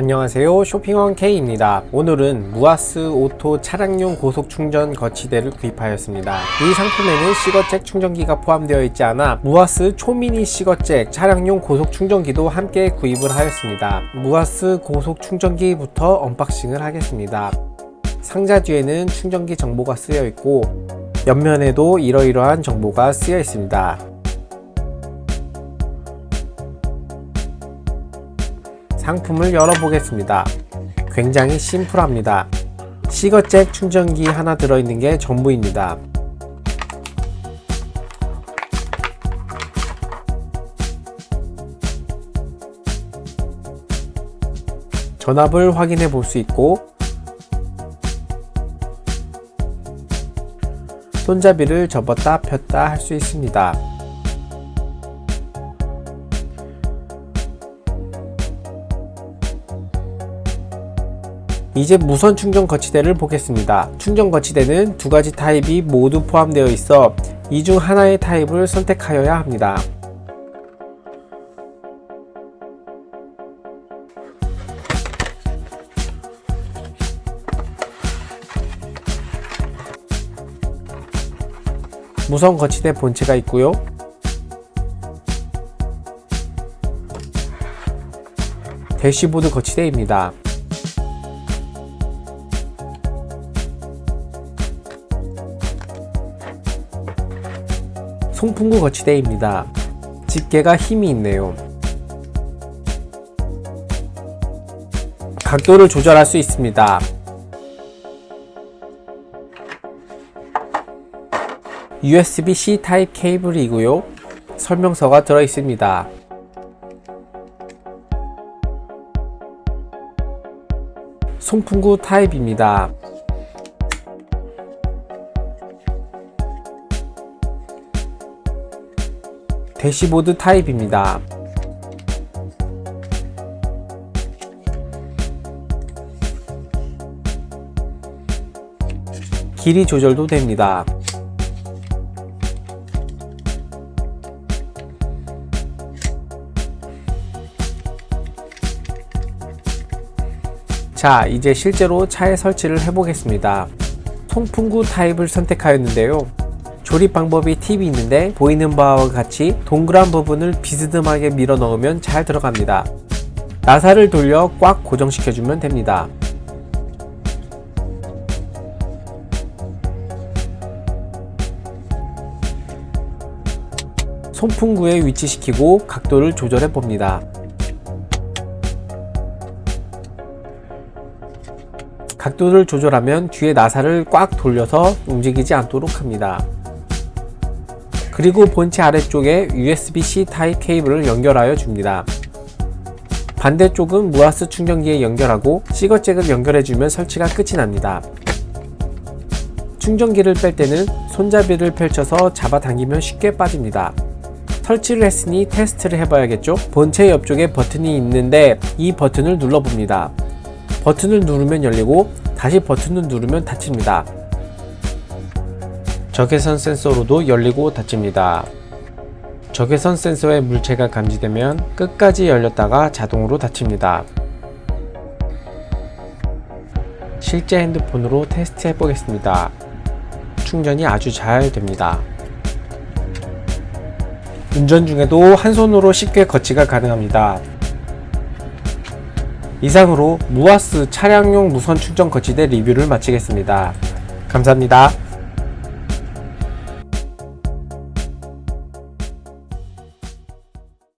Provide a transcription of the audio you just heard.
안녕하세요. 쇼핑원 K입니다. 오늘은 무아스 오토 차량용 고속 충전 거치대를 구입하였습니다. 이 상품에는 시거잭 충전기가 포함되어 있지 않아 무아스 초미니 시거잭 차량용 고속 충전기도 함께 구입을 하였습니다. 무아스 고속 충전기부터 언박싱을 하겠습니다. 상자 뒤에는 충전기 정보가 쓰여 있고 옆면에도 이러이러한 정보가 쓰여 있습니다 상품을 열어보겠습니다. 굉장히 심플합니다. 시거잭 충전기 하나 들어있는 게 전부입니다. 전압을 확인해 볼 수 있고 손잡이를 접었다 폈다 할 수 있습니다. 이제 무선 충전 거치대를 보겠습니다. 충전 거치대는 두 가지 타입이 모두 포함되어 있어 이 중 하나의 타입을 선택하여야 합니다. 무선 거치대 본체가 있고요. 대시보드 거치대입니다. 송풍구 거치대입니다. 집게가 힘이 있네요. 각도를 조절할 수 있습니다. USB-C 타입 케이블이고요. 설명서가 들어 있습니다. 송풍구 타입입니다. 대시보드 타입입니다. 길이 조절도 됩니다. 자, 이제 실제로 차에 설치를 해보겠습니다. 송풍구 타입을 선택하였는데요. 조립 방법이 팁이 있는데 보이는 바와 같이 동그란 부분을 비스듬하게 밀어 넣으면 잘 들어갑니다. 나사를 돌려 꽉 고정시켜주면 됩니다. 손풍구에 위치시키고 각도를 조절해 봅니다. 각도를 조절하면 뒤에 나사를 꽉 돌려서 움직이지 않도록 합니다. 그리고 본체 아래쪽에 USB-C 타입 케이블을 연결하여 줍니다. 반대쪽은 무아스 충전기에 연결하고 시거잭을 연결해주면 설치가 끝이 납니다. 충전기를 뺄 때는 손잡이를 펼쳐서 잡아당기면 쉽게 빠집니다. 설치를 했으니 테스트를 해봐야겠죠? 본체 옆쪽에 버튼이 있는데 이 버튼을 눌러봅니다. 버튼을 누르면 열리고 다시 버튼을 누르면 닫힙니다. 적외선 센서로도 열리고 닫힙니다. 적외선 센서에 물체가 감지되면 끝까지 열렸다가 자동으로 닫힙니다. 실제 핸드폰으로 테스트해 보겠습니다. 충전이 아주 잘 됩니다. 운전 중에도 한 손으로 쉽게 거치가 가능합니다. 이상으로 무아스 차량용 무선 충전 거치대 리뷰를 마치겠습니다. 감사합니다.